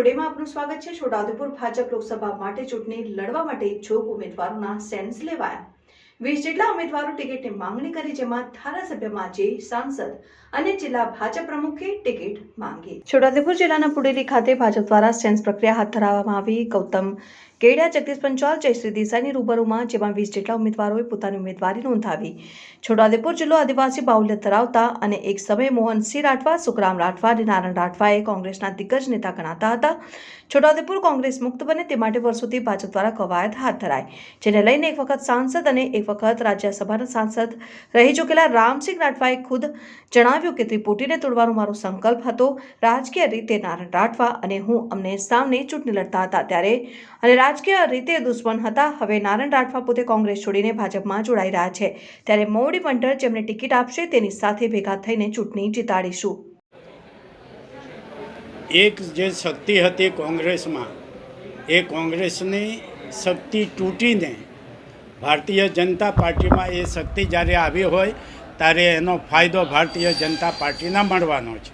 ટુડેમાં આપનું સ્વાગત છે. છોટાઉદેપુર ભાજપ લોકસભા માટે ચૂંટણી લડવા માટે ઇચ્છુક ઉમેદવારોના સેન્સ લેવાયા. વીસ જેટલા ઉમેદવારો ટિકિટની માંગણી કરી, જેમાં ધારાસભ્યમાં જે સાંસદ અને જિલ્લા ભાજપ પ્રમુખે ટિકિટ માંગી. છોટાઉદેપુર જિલ્લાના પુડેલી ખાતે ભાજપ દ્વારા સેન્સ પ્રક્રિયા હાથ ધરવામાં આવી. ગૌતમ કેડિયા, જગદીશ પંચાલ, જયશ્રી દેસાઈની રૂબરૂમાં, જેમાં વીસ જેટલા ઉમેદવારોએ પોતાની ઉમેદવારી નોંધાવી. છોટાઉદેપુર જિલ્લો આદિવાસી બાહુલ્ય ધરાવતા અને એક સમયે મોહનસિંહ રાઠવા, સુખરામ રાઠવા અને નારાયણ રાઠવાએ કોંગ્રેસના દિગ્ગજ નેતા ગણાતા હતા. છોટાઉદેપુર કોંગ્રેસ મુક્ત બને તે માટે વર્ષોથી ભાજપ દ્વારા કવાયત હાથ ધરાય જેને લઈને એક વખત સાંસદ અને એક વખત રાજ્યસભાના સાંસદ રહી ચૂકેલા રામસિંહ રાઠવાએ ખુદ જણાવ્યું કે ત્રિપુટીને તોડવાનો મારો સંકલ્પ હતો. રાજકીય રીતે નારણ રાઠવા અને હું અમને સામને ચૂંટણી લડતા હતા ત્યારે અને રાજકીય રીતે દુશ્મન હતા. હવે નારણ રાઠવા પોતે કોંગ્રેસ છોડીને ભાજપમાં જોડાઈ રહ્યા છે. ત્યારે મોવડી મંડળ જેમને ટિકિટ આપશે તેની સાથે ભેગા થઈને ચૂંટણી જીતાડીશું. એક જે શક્તિ હતી કોંગ્રેસમાં, એ કોંગ્રેસની શક્તિ તૂટીને ભારતીય જનતા પાર્ટીમાં એ શક્તિ જ્યારે આવી હોય ત્યારે એનો ફાયદો ભારતીય જનતા પાર્ટીને મળવાનો છે.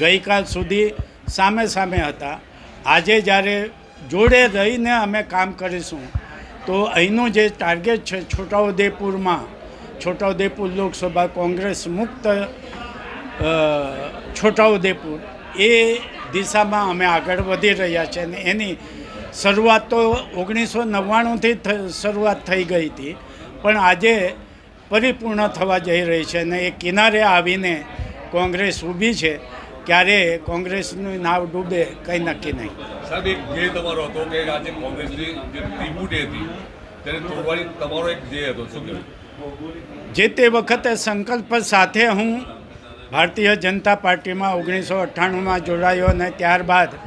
ગઈકાલ સુધી સામે સામે હતા. આજે જ્યારે જોડે રહીને અમે કામ કરીશું, તો અહીંનું જે ટાર્ગેટ છે છોટાઉદેપુરમાં, છોટાઉદેપુર લોકસભા કોંગ્રેસ મુક્ત છોટાઉદેપુર, એ દિશામાં અમે આગળ વધી રહ્યા છે અને એની શરૂઆત તો ઓગણીસો નવ્વાણુંથી શરૂઆત થઈ ગઈ હતી. પણ આજે પરિપૂર્ણ થવા જઈ રહી છે અને એ કિનારે આવીને કોંગ્રેસ ઊભી છે ક્યારે કોંગ્રેસનું નાવ ડૂબે કંઈ નક્કી નહીં. સાહેબ એક ધ્યેય તમારો હતો કે આજે કોંગ્રેસની જે ત્રિપુટી હતી તેને તોડવાની તમારો એક ધ્યેય હતો. શું જે તે વખતે સંકલ્પ સાથે હું ભારતીય જનતા પાર્ટીમાં ઓગણીસો અઠ્ઠાણુંમાં જોડાયો અને ત્યારબાદ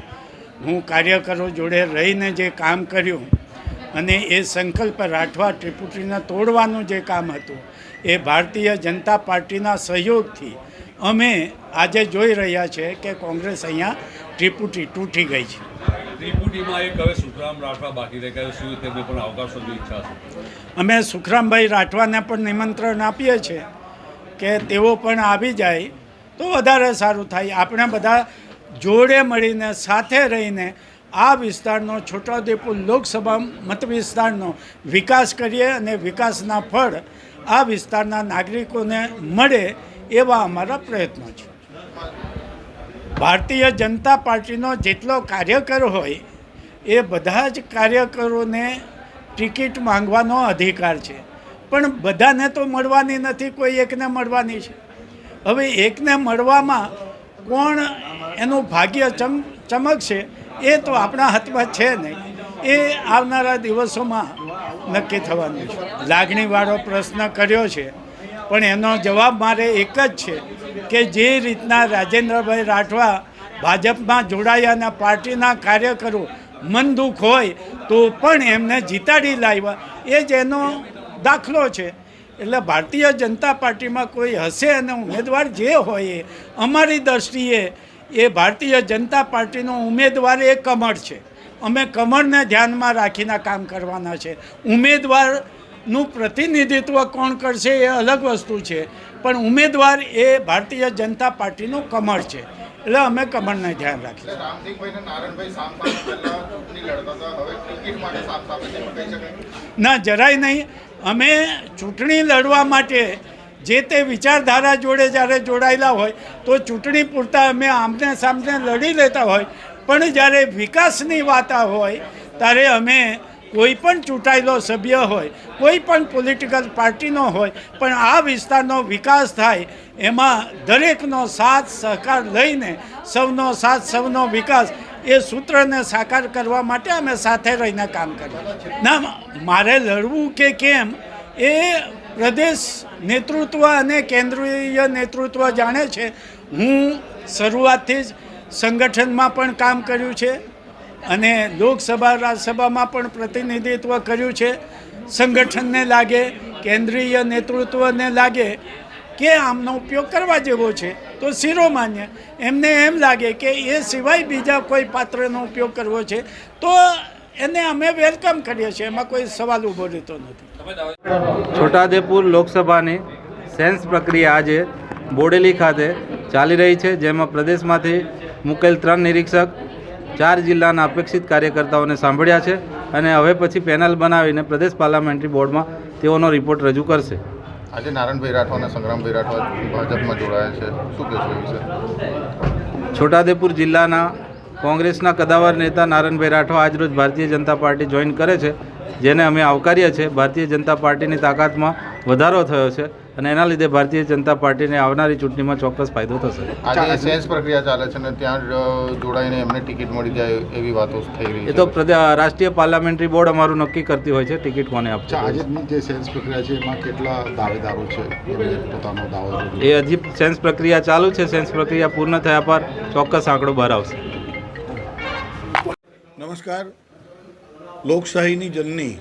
હું કાર્યકરો જોડે રહીને જે કામ કર્યું અને એ સંકલ્પ રાઠવા ત્રિપુટીને તોડવાનું જે કામ હતું એ ભારતીય જનતા પાર્ટીના સહયોગથી અમે આજે જોઈ રહ્યા છે કે કોંગ્રેસ અહીંયા ત્રિપુટી તૂટી ગઈ છે. ત્રિપુટીમાં એક હવે સુખરામ રાઠવા બાકી રહી શું તેમને પણ અવકાશની ઈચ્છા છે? અમે સુખરામભાઈ રાઠવાને પણ નિમંત્રણ આપીએ છીએ કે તેઓ પણ આવી જાય તો વધારે સારું થાય. આપણે બધા જોડે મળીને સાથે રહીને આ વિસ્તારનો છોટાઉદેપુર લોકસભા મત વિસ્તારનો વિકાસ કરીએ અને વિકાસના ફળ આ વિસ્તારના નાગરિકોને મળે એવા અમારા પ્રયત્નો છે. ભારતીય જનતા પાર્ટીનો જેટલો કાર્યકર હોય, એ બધા જ કાર્યકરોને ટિકિટ માંગવાનો અધિકાર છે. પણ બધાને તો મળવાની નથી, કોઈ એકને મળવાની છે. હવે એકને મળવામાં કોણ એનું ભાગ્ય ચમ, ચમકશે? એ તો આપણા હાથમાં છે નહીં. એ આવનારા દિવસોમાં નક્કી થવાનું છે. લાગણીવાળો પ્રશ્ન કર્યો છે. પણ એનો જવાબ મારે એક જ છે કે જે રીતના રાજેન્દ્રભાઈ રાઠવા ભાજપમાં જોડાયા અને પાર્ટીના કાર્યકરો મન દુઃખ હોય તો પણ એમને જીતાડી લાવ્યા. એ જ એનો દાખલો છે. એટલે ભારતીય જનતા પાર્ટીમાં કોઈ હશે અને ઉમેદવાર જે હોય અમારી દ્રષ્ટિએ એ ભારતીય જનતા પાર્ટીનો ઉમેદવાર એ કમળ છે. અમે કમળને ધ્યાનમાં રાખીને કામ કરવાના છે. ઉમેદવારનું પ્રતિનિધિત્વ કોણ કરશે એ અલગ વસ્તુ છે. પણ ઉમેદવાર એ ભારતીય જનતા પાર્ટીનું કમળ છે. એટલે અમે કમળને ધ્યાન રાખીએ. ના જરાય નહીં. અમે ચૂંટણી લડવા માટે જે તે વિચારધારા જોડે જ્યારે જોડાયેલા હોય, તો ચૂંટણી પૂરતા અમે આમને સામને લડી લેતા હોય. પણ જ્યારે વિકાસની વાત હોય, ત્યારે અમે કોઈ પણ ચૂંટાયેલો સભ્ય હોય, કોઈ પણ પોલિટિકલ પાર્ટીનો હોય, પણ આ વિસ્તારનો વિકાસ થાય, એમાં દરેકનો સાથ સહકાર લઈને સૌનો સાથ, સૌનો વિકાસ, એ સૂત્રને સાકાર કરવા માટે અમે સાથે રહીને કામ કરીએ. ના, મારે લડવું કે કેમ, એ પ્રદેશ નેતૃત્વ અને કેન્દ્રીય નેતૃત્વ જાણે છે. હું શરૂઆતથી જ સંગઠનમાં પણ કામ કર્યું છે અને લોકસભા, રાજ્યસભામાં પણ પ્રતિનિધિત્વ કર્યું છે. સંગઠનને લાગે, કેન્દ્રીય નેતૃત્વને લાગે કે આમનો ઉપયોગ કરવા જેવો છે. તો શિરોમાન્ય, એમને એમ લાગે કે એ સિવાય બીજા કોઈ પાત્રનો ઉપયોગ કરવો છે. તો એને અમે વેલકમ કરીએ છીએ એમાં કોઈ સવાલ ઊભો રહેતો નથી. છોટાદેપુર લોકસભાની સેન્સ પ્રક્રિયા આજે બોડેલી ખાતે ચાલી રહી છે જેમાં પ્રદેશમાંથી મુકેલ ત્રણ નિરીક્ષક ચાર જિલ્લાના અપેક્ષિત કાર્યકર્તાઓને સાંભળ્યા છે અને હવે પછી પેનલ બનાવીને પ્રદેશ પાર્લામેન્ટરી બોર્ડમાં તેઓનો રિપોર્ટ રજૂ કરશે. આજે નારાયણભાઈ રાઠવા અને સંગ્રામભાઈ રાઠવા ભાજપમાં જોડાયા છે. શું કહેશો વિશે છોટાદેપુર જિલ્લાના કોંગ્રેસના કદાવર નેતા નારણભાઈ રાઠવા આજરોજ ભારતીય જનતા પાર્ટી જોઈન કરે છે જેને અમે આવકારીએ છીએ. ભારતીય જનતા પાર્ટીની તાકાતમાં વધારો થયો છે અને એના લીધે ભારતીય જનતા પાર્ટીને આવનારી ચૂંટણીમાં ચોક્કસ ફાયદો થશે. આજે સેન્સ પ્રક્રિયા ચાલે છે અને ત્યાં જોડાઈને એમને ટિકિટ મળી જાય એવી વાતો થઈ રહી એ તો રાષ્ટ્રીય પાર્લામેન્ટરી બોર્ડ અમારું નક્કી કરતી હોય છે ટિકિટ કોને આપશે આજની જે સેન્સ પ્રક્રિયા છે એમાં કેટલા દાવેદારો છે? પોતાનો દાવો એ હજી સેન્સ પ્રક્રિયા ચાલુ છે સેન્સ પ્રક્રિયા પૂર્ણ થયા પર ચોક્કસ આંકડો બહાર આવશે. નમસ્કાર. લોકશાહીની જનની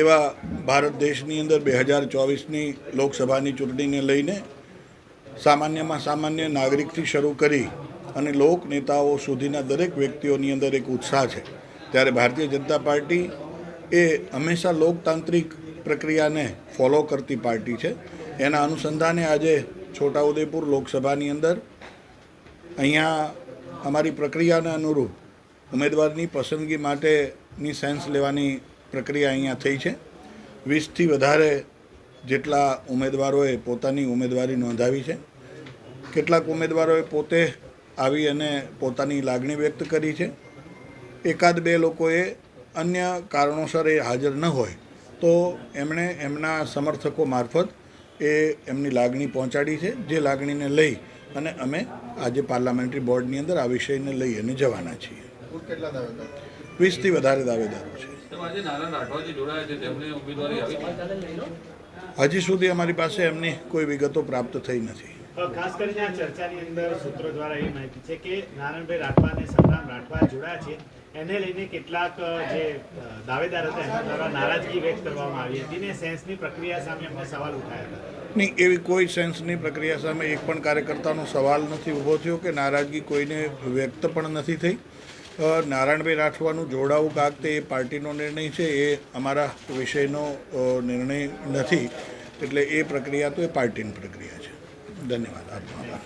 એવા ભારત દેશની અંદર બે હજાર ચોવીસની લોકસભાની ચૂંટણીને લઈને સામાન્યમાં સામાન્ય નાગરિકથી શરૂ કરી અને લોક નેતાઓ સુધીના દરેક વ્યક્તિઓની અંદર એક ઉત્સાહ છે. ત્યારે ભારતીય જનતા પાર્ટી એ હંમેશા લોકતાંત્રિક પ્રક્રિયાને ફોલો કરતી પાર્ટી છે. એના અનુસંધાને આજે છોટાઉદેપુર લોકસભાની અંદર અહીંયા અમારી પ્રક્રિયાને અનુરૂપ ઉમેદવારની પસંદગી માટેની સેન્સ લેવાની પ્રક્રિયા અહીંયા થઈ છે. વીસથી વધારે જેટલા ઉમેદવારોએ પોતાની ઉમેદવારી નોંધાવી છે. કેટલાક ઉમેદવારોએ પોતે આવી અને પોતાની લાગણી વ્યક્ત કરી છે. એકાદ બે લોકોએ અન્ય કારણોસર એ હાજર ન હોય, તો એમણે એમના સમર્થકો મારફત એ એમની લાગણી પહોંચાડી છે, જે લાગણીને લઈ અને અમે આજે પાર્લામેન્ટરી બોર્ડની અંદર આ વિષયને લઈ અને જવાના છીએ. કુલ કેટલા દાવેદાર? વીસથી વધારે દાવેદારો છે. હજી સુધી અમારી પાસે એમની કોઈ વિગતો પ્રાપ્ત થઈ નથી. ખાસ કરીને આ ચર્ચાની અંદર સૂત્રો દ્વારા એ માહિતી છે કે નારાયણભાઈ રાઠવા અને સંગ્રામ રાઠવા જોડાયા છે. એને લઈને કેટલાક જે દાવેદાર હતા એના દ્વારા નારાજગી વ્યક્ત કરવામાં આવી હતી ને સેન્સની પ્રક્રિયા સામે એમને સવાલ ઉઠાયા હતા. નહીં એવી કોઈ સેન્સની પ્રક્રિયા સામે એક પણ કાર્યકર્તાનો સવાલ નથી ઊભો થયો કે નારાજગી કોઈને વ્યક્ત પણ નથી થઈ. નારાયણભાઈ રાઠવાનું જોડાવું કાક તે એ પાર્ટીનો નિર્ણય છે એ અમારા વિષયનો નિર્ણય નથી. એટલે એ પ્રક્રિયા તો એ પાર્ટીની પ્રક્રિયા છે. ધન્યવાદ. આપનો આભાર.